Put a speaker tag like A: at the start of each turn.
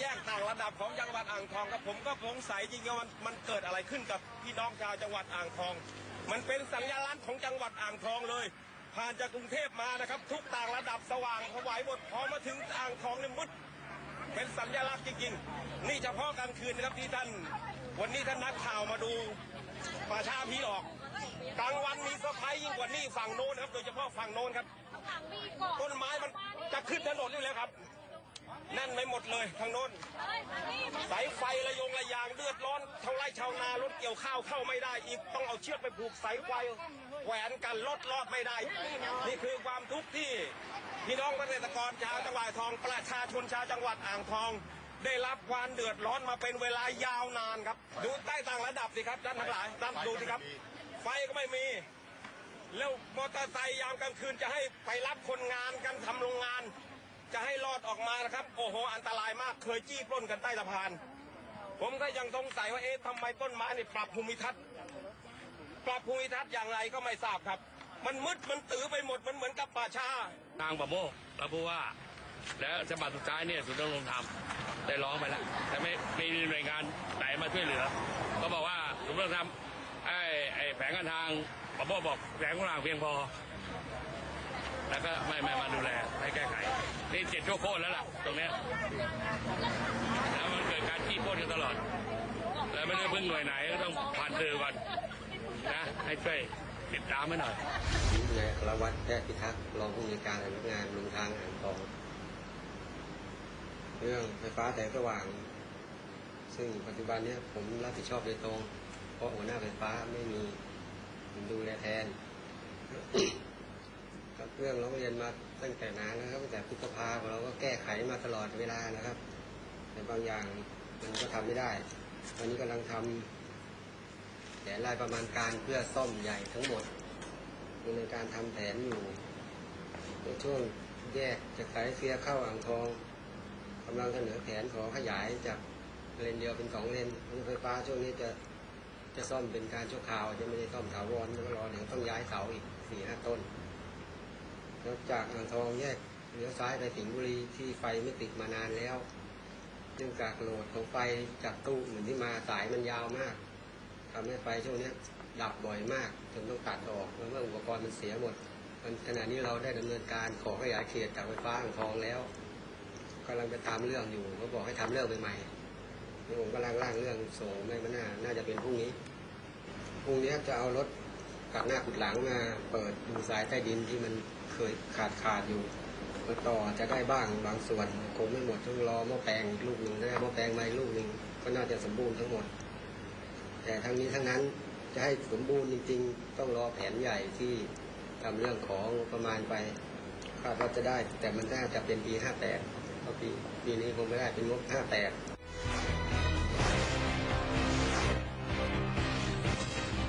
A: แยกทางทองครับผมก็สงสัยจริงๆว่ามันมันเกิดอะไรขึ้นกับพี่น้องชาวจังหวัดอ่างทอง มันเป็นสัญลักษณ์ของจังหวัดอ่างทองเลย ผ่านจากกรุงเทพมานะครับ ทุกต่างระดับสว่างถวายหมดพอมาถึงอ่างทองนี่มุดเป็นสัญลักษณ์จริงๆ นี่เฉพาะกลางคืนนะครับที่ท่าน วันนี้ท่านนักข่าวมาดูป่าช้าพี่ออกกลางวันมีเซอร์ไพรส์ยิ่งกว่านี่ฝั่งโน้นครับ โดยเฉพาะฝั่งโน้นครับ ต้นไม้มันจะขึ้นถนนอยู่แล้วครับ น่นไปหมดเลยทางโน้น สายไฟระยงระยางเลือดร้อนชาไรชาวนารถเกี่ยวข้าวเข้าไม่ได้ อีกต้องเอาเชือกไปผูกสายไฟแขวนกันรถรอดไม่ได้ นี่คือความทุกข์ที่พี่น้องเกษตรกรชาวจังหวัดทอง ประชาชนชาวจังหวัดอ่างทอง ได้รับความเดือดร้อนมาเป็นเวลายาวนานครับ ดูใต้ต่างระดับสิครับท่านทั้งหลายท่านดูสิครับ ไฟก็ไม่มีแล้วมอเตอร์ไซค์ยามกลางคืนจะให้ไปรับคนงานกันทำโรงงาน จะให้รอดออกมานะครับ โอ้โห อันตรายมากเคยจี้ปล้นกันใต้สะพาน ผมก็ยังสงสัยว่าเอ๊ะทำไมต้นไม้นี่ปรับภูมิทัศน์ปรับภูมิทัศน์อย่างไรก็ไม่ทราบครับ มันมืดมันตื้อไปหมดมันเหมือนกับป่าช้า
B: นางประโมกแล้วผู้ว่า แล้วฉบับสุดท้ายเนี่ยสุดต้องลงธรรมได้ร้องไปแล้วแต่ไม่ไม่มีหน่วยงานไหนมาช่วยเหลือก็บอกว่าสุดต้องทำไอ้ไอ้แผงการทางประโมกบอกแผงการทางเพียงพอ แล้วก็ไม่ไม่มาดูแลให้แก้ไขนี่เจ็ดชั่วโคตรแล้วล่ะ ตรงเนี้ยแล้วมันเกิดการขี้โคตรกันตลอด แล้วไม่ได้พึ่งหน่วยไหนก็ต้องผ่านสื่อก่อนนะให้ช่วยติดตามให้หน่อย
C: นายรวัตรแทย์พิทักษ์รองผู้อำนวยการสำนักงานลงทางอ่างทอง เรื่องไฟฟ้าแสงสว่าง ซึ่งปัจจุบันนี้ผมรับผิดชอบโดยตรง เพราะหัวหน้าไฟฟ้าไม่มีผมดูแลแทน เรื่องร้องเรียนมาตั้งแต่นานนะครับตั้งแต่พฤษภาเราก็แก้ไขมาตลอดเวลานะครับ แต่บางอย่างมันก็ทำไม่ได้ วันนี้กำลังทำแผนรายประมาณการเพื่อซ่อมใหญ่ทั้งหมดดำเนินการทำแผนอยู่ในช่วงแยกจากสายเสียเข้าอ่างทองกำลังเสนอแผนขอขยายจากเลนเดียวเป็นสองเลนรถไฟฟ้าช่วงนี้จะจะซ่อมเป็นการชั่วคราวจะไม่ได้ซ่อมถาวรจะรอเดี๋ยวต้องย้ายเสาอีกสี่ห้าต้น แล้วจากอ่างทองแยกเลี้ยวซ้ายไปสิงห์บุรีที่ไฟไม่ติดมานานแล้ว เนื่องจากโหลดของไฟจากตู้อื่นที่มาสายมันยาวมากทำให้ไฟช่วงนี้ดับบ่อยมากจนต้องตัดออกเมื่ออุปกรณ์มันเสียหมดมันขณะนี้เราได้ดำเนินการขอขยายเขตจากไฟฟ้าอ่างทองแล้วกำลังไปตามเรื่องอยู่เขาบอกให้ทำเรื่องใหม่ๆผมกำลังร่างเรื่องส่งไม่มันน่าน่าจะเป็นพรุ่งนี้พรุ่งนี้จะเอารถ กัดหน้าขุดหลังมาเปิดดูสายใต้ดินที่มันเคยขาดขาดอยู่มาต่อจะได้บ้างบางส่วนคงไม่หมดต้องรอหม้อแปลงอีกลูกหนึ่งได้หม้อแปลงมาอีกลูกหนึ่งก็น่าจะสมบูรณ์ทั้งหมด แต่ทั้งนี้ทั้งนั้นจะให้สมบูรณ์จริง ๆ ต้องรอแผนใหญ่ที่ทำเรื่องของประมาณไปคาดว่าจะได้ แต่มันน่าจะเป็นปี 58เพราะปีปีนี้คงไม่ได้เป็นงบ 58